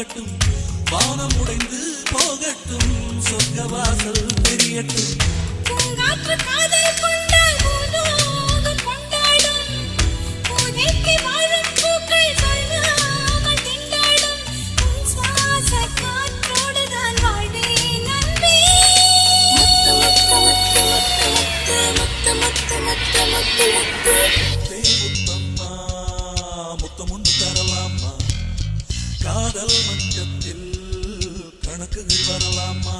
வானம் உடைந்து போகட்டும் சொர்க்க வாசல் தெரியட்டும் பூங்காற்று காதல் கொண்டால் பூலோகம் கொண்டாடும் காதல் மஞ்சத்தில் கணக்குகள் வரலாமா?